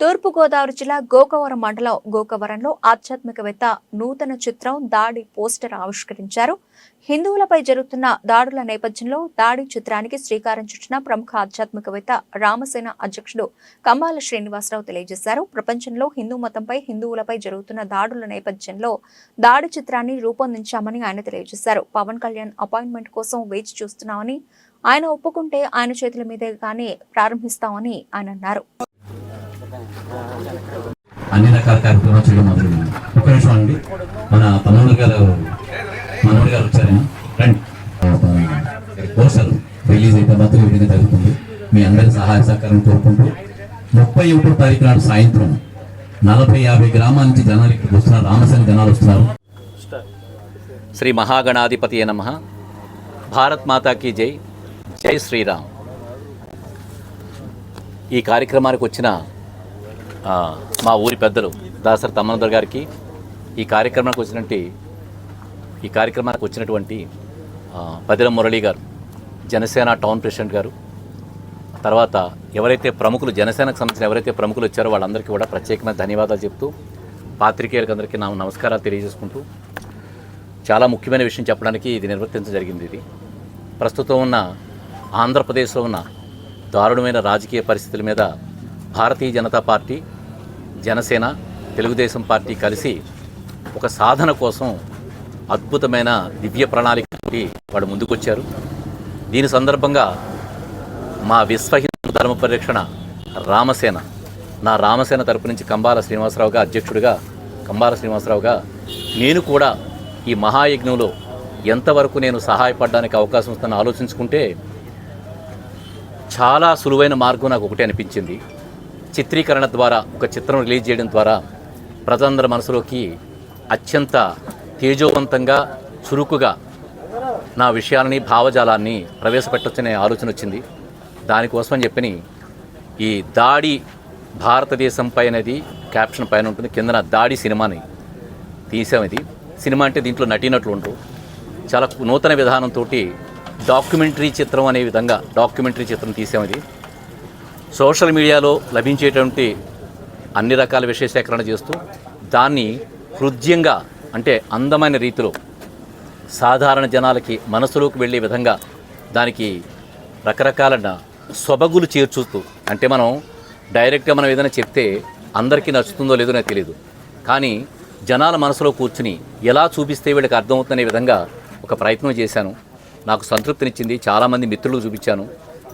తూర్పుగోదావరి జిల్లా గోకవరం మండలం గోకవరంలో ఆధ్యాత్మికవేత్త నూతన చిత్రం దాడి పోస్టర్ ఆవిష్కరించారు. హిందువులపై జరుగుతున్న దాడుల నేపథ్యంలో దాడి చిత్రానికి శ్రీకారం చుట్టిన ప్రముఖ ఆధ్యాత్మికవేత్త రామసేన అధ్యక్షుడు కమ్మాల శ్రీనివాసరావు తెలియజేశారు. ప్రపంచంలో హిందూ మతంపై హిందువులపై జరుగుతున్న దాడుల నేపథ్యంలో దాడి చిత్రాన్ని రూపొందించామని ఆయన తెలియజేశారు. పవన్ కళ్యాణ్ అపాయింట్మెంట్ కోసం వేచి చూస్తున్నామని ఆయన ఒప్పుకుంటే ఆయన చేతుల మీదే కానీ ప్రారంభిస్తామని ఆయన అన్నారు. అన్ని రకాల కార్యక్రమాలు చేయడం మొదలైంది ఒక నిమిషం అండి మన తమ్ముడు గారు మనోడు గారు వచ్చారేమో రండి. రిలీజ్ అయితే మాత్రం ఈ విధంగా జరుగుతుంది. మీ అందరి సహాయ సహకారం కోరుకుంటూ ముప్పై ఒకటో తారీఖు నాడు సాయంత్రం నలభై యాభై గ్రామాల నుంచి జనాలు ఇక్కడికి వస్తున్నారు రామసేన జనాలు వస్తున్నారు. శ్రీ మహాగణాధిపతి నమ భారత్ మాతాకి జై. జై శ్రీరామ్. ఈ కార్యక్రమానికి వచ్చిన మా ఊరి పెద్దలు దాసరి తమ్మనందర్ గారికి ఈ కార్యక్రమానికి వచ్చినటువంటి ఈ కార్యక్రమానికి వచ్చినటువంటి పదిల మురళి గారు జనసేన టౌన్ ప్రెసిడెంట్ గారు తర్వాత ఎవరైతే ప్రముఖులు జనసేనకు సంబంధించిన ఎవరైతే ప్రముఖులు వచ్చారో వాళ్ళందరికీ కూడా ప్రత్యేకమైన ధన్యవాదాలు చెప్తూ పాత్రికేయులకు అందరికీ నా నమస్కారాలు తెలియజేసుకుంటూ చాలా ముఖ్యమైన విషయం చెప్పడానికి ఇది నిర్వర్తించడం జరిగింది ఇది. ప్రస్తుతం ఉన్న ఆంధ్రప్రదేశ్లో ఉన్న దారుణమైన రాజకీయ పరిస్థితుల మీద భారతీయ జనతా పార్టీ జనసేన తెలుగుదేశం పార్టీ కలిసి ఒక సాధన కోసం అద్భుతమైన దివ్య ప్రణాళికతోటి వాడు ముందుకొచ్చారు. దీని సందర్భంగా మా విశ్వ హిందూ ధర్మ పరిరక్షణ రామసేన నా రామసేన తరపు నుంచి కంబాల శ్రీనివాసరావుగా అధ్యక్షుడిగా కంబాల శ్రీనివాసరావుగా నేను కూడా ఈ మహాయజ్ఞంలో ఎంతవరకు నేను సహాయపడడానికి అవకాశం ఉంటుందని ఆలోచించుకుంటే చాలా సులువైన మార్గం నాకు ఒకటే అనిపించింది. చిత్రీకరణ ద్వారా ఒక చిత్రం రిలీజ్ చేయడం ద్వారా ప్రజలందరి మనసులోకి అత్యంత తేజోవంతంగా చురుకుగా నా విషయాలని భావజాలాన్ని ప్రవేశపెట్టొచ్చనే ఆలోచన వచ్చింది. దానికోసం అని చెప్పని ఈ దాడి భారతదేశంపై అనేది క్యాప్షన్ పైన ఉంటుంది. కిందన దాడి సినిమాని తీసాం ఇది. సినిమా అంటే దీంట్లో నటినట్లు ఉండరు. చాలా నూతన విధానంతో డాక్యుమెంటరీ చిత్రం అనే విధంగా డాక్యుమెంటరీ చిత్రం తీసాం ఇది. సోషల్ మీడియాలో లభించేటువంటి అన్ని రకాల విషయ సేకరణ చేస్తూ దాన్ని హృద్యంగా అంటే అందమైన రీతిలో సాధారణ జనాలకి మనసులోకి వెళ్ళే విధంగా దానికి రకరకాల సొబగులు చేర్చుతూ అంటే మనం డైరెక్ట్గా మనం ఏదైనా చెప్తే అందరికీ నచ్చుతుందో లేదో నాకు తెలియదు కానీ జనాల మనసులో కూర్చుని ఎలా చూపిస్తే వీళ్ళకి అర్థమవుతుందనే విధంగా ఒక ప్రయత్నం చేశాను. నాకు సంతృప్తినిచ్చింది. చాలామంది మిత్రులకు చూపించాను.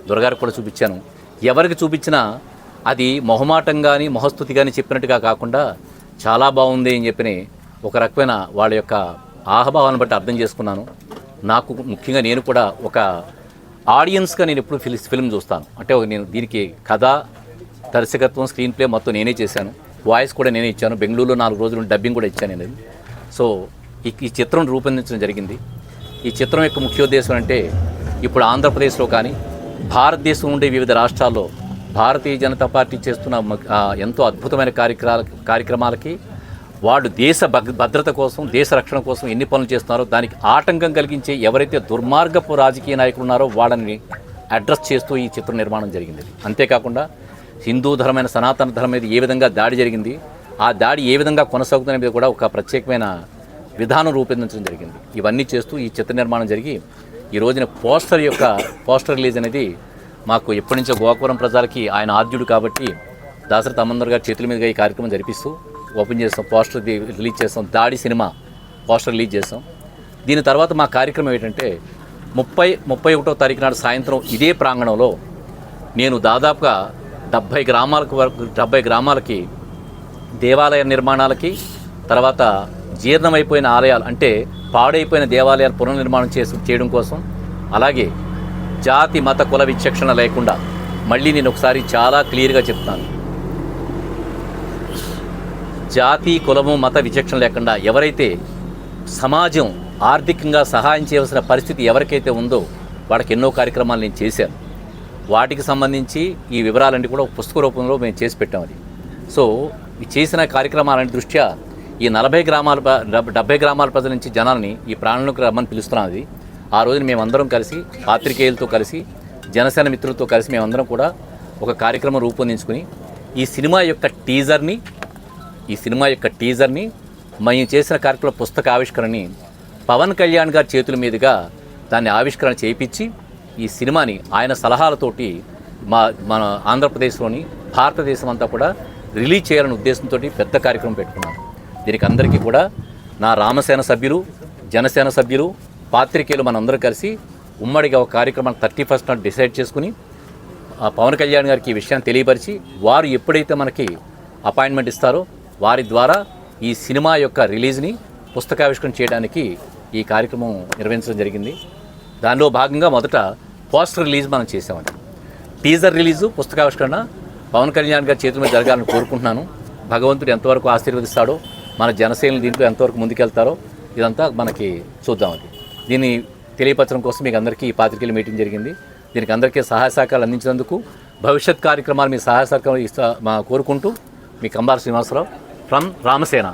దొరగారికి కూడా చూపించాను. ఎవరికి చూపించినా అది మొహమాటం కానీ మొహస్థుతి కానీ చెప్పినట్టుగా కాకుండా చాలా బాగుంది అని చెప్పి ఒక రకమైన వాళ్ళ యొక్క ఆహభావాన్ని బట్టి అర్థం చేసుకున్నాను. నాకు ముఖ్యంగా నేను కూడా ఒక ఆడియన్స్గా నేను ఎప్పుడు ఫిల్ ఫిల్మ్ చూస్తాను. అంటే ఒక నేను దీనికి కథ దర్శకత్వం స్క్రీన్ ప్లే మొత్తం నేనే చేశాను. వాయిస్ కూడా నేనే ఇచ్చాను. బెంగళూరులో నాలుగు రోజులు డబ్బింగ్ కూడా ఇచ్చాను నేను. సో ఈ ఈ చిత్రం రూపొందించడం జరిగింది. ఈ చిత్రం యొక్క ముఖ్యోద్దేశం అంటే ఇప్పుడు ఆంధ్రప్రదేశ్లో కానీ భారతదేశం ఉండే వివిధ రాష్ట్రాల్లో భారతీయ జనతా పార్టీ చేస్తున్న ఎంతో అద్భుతమైన కార్యక్రమాల కార్యక్రమాలకి వాళ్ళు దేశ భద్రత కోసం దేశ రక్షణ కోసం ఎన్ని పనులు చేస్తున్నారో దానికి ఆటంకం కలిగించే ఎవరైతే దుర్మార్గపు రాజకీయ నాయకులు ఉన్నారో వాళ్ళని అడ్రస్ చేస్తూ ఈ చిత్ర నిర్మాణం జరిగింది. అంతేకాకుండా హిందూ ధర్మైన సనాతన ధర్మం మీద ఏ విధంగా దాడి జరిగింది ఆ దాడి ఏ విధంగా కొనసాగుతున్న మీద కూడా ఒక ప్రత్యేకమైన విధానం రూపొందించడం జరిగింది. ఇవన్నీ చేస్తూ ఈ చిత్ర నిర్మాణం జరిగి ఈ రోజున పోస్టర్ యొక్క పోస్టర్ రిలీజ్ అనేది మాకు ఎప్పటి నుంచో గోకవరం ప్రజలకి ఆయన ఆద్యుడు కాబట్టి దాసరి తమ్మందర్ గారి చేతుల మీదుగా ఈ కార్యక్రమం జరిపిస్తూ ఓపెన్ చేస్తాం పోస్టర్ రిలీజ్ చేస్తాం దాడి సినిమా పోస్టర్ రిలీజ్ చేస్తాం. దీని తర్వాత మా కార్యక్రమం ఏంటంటే ముప్పై ముప్పై ఒకటో తారీఖు నాడు సాయంత్రం ఇదే ప్రాంగణంలో నేను దాదాపుగా డెబ్భై గ్రామాలకు వరకు డెబ్భై గ్రామాలకి దేవాలయ నిర్మాణాలకి తర్వాత జీర్ణమైపోయిన ఆలయాలు అంటే పాడైపోయిన దేవాలయాలు పునర్నిర్మాణం చేసి చేయడం కోసం అలాగే జాతి మత కుల విచక్షణ లేకుండా మళ్ళీ నేను ఒకసారి చాలా క్లియర్గా చెప్తాను. జాతి కులము మత విచక్షణ లేకుండా ఎవరైతే సమాజం ఆర్థికంగా సహాయం చేయవలసిన పరిస్థితి ఎవరికైతే ఉందో వాళ్ళకి ఎన్నో కార్యక్రమాలు నేను చేశాను. వాటికి సంబంధించి ఈ వివరాలన్నీ కూడా పుస్తక రూపంలో మేము చేసి పెట్టాం అది. సో చేసిన కార్యక్రమాలని దృష్ట్యా ఈ నలభై గ్రామాల ప్ర- డెబ్బై గ్రామాల ప్రజల నుంచి జనాల్ని ఈ ప్రాణులకు రమ్మని పిలుస్తున్నది ఆ రోజున మేమందరం కలిసి పాత్రికేయులతో కలిసి జనసేన మిత్రులతో కలిసి మేమందరం కూడా ఒక కార్యక్రమం రూపొందించుకుని ఈ సినిమా యొక్క టీజర్ని ఈ సినిమా యొక్క టీజర్ని మేము చేసిన కార్యక్రమ పుస్తక ఆవిష్కరణని పవన్ కళ్యాణ్ గారి చేతుల మీదుగా దాన్ని ఆవిష్కరణ చేయించి ఈ సినిమాని ఆయన సలహాలతోటి మా మన ఆంధ్రప్రదేశ్లోని భారతదేశం అంతా కూడా రిలీజ్ చేయాలనే ఉద్దేశంతో పెద్ద కార్యక్రమం పెట్టుకున్నాం దీనికి అందరికీ కూడా నా రామసేన సభ్యులు జనసేన సభ్యులు పాత్రికేయులు మనందరూ కలిసి ఉమ్మడిగా ఒక కార్యక్రమం థర్టీ ఫస్ట్ నాడు డిసైడ్ చేసుకుని ఆ పవన్ కళ్యాణ్ గారికి ఈ విషయాన్ని తెలియపరిచి వారు ఎప్పుడైతే మనకి అపాయింట్మెంట్ ఇస్తారో వారి ద్వారా ఈ సినిమా యొక్క రిలీజ్ని పుస్తకావిష్కరణ చేయడానికి ఈ కార్యక్రమం నిర్వహించడం జరిగింది. దానిలో భాగంగా మొదట పోస్టర్ రిలీజ్ మనం చేసామండి టీజర్ రిలీజు పుస్తకావిష్కరణ పవన్ కళ్యాణ్ గారి చేతుల మీద జరగాలని కోరుకుంటున్నాను. భగవంతుడు ఎంతవరకు ఆశీర్వదిస్తాడో మన జనసేనలు దీంట్లో ఎంతవరకు ముందుకెళ్తారో ఇదంతా మనకి చూద్దామండి దీన్ని తెలియపరచడం కోసం మీకు అందరికీ ఈ పాత్రికేయుల మీటింగ్ జరిగింది. దీనికి అందరికీ సహాయ సహకారాలు అందించినందుకు భవిష్యత్ కార్యక్రమాలు మీ సహాయ సహకారం ఇస్తా మా కోరుకుంటూ మీ కంబాల శ్రీనివాసరావు ఫ్రమ్ రామసేన.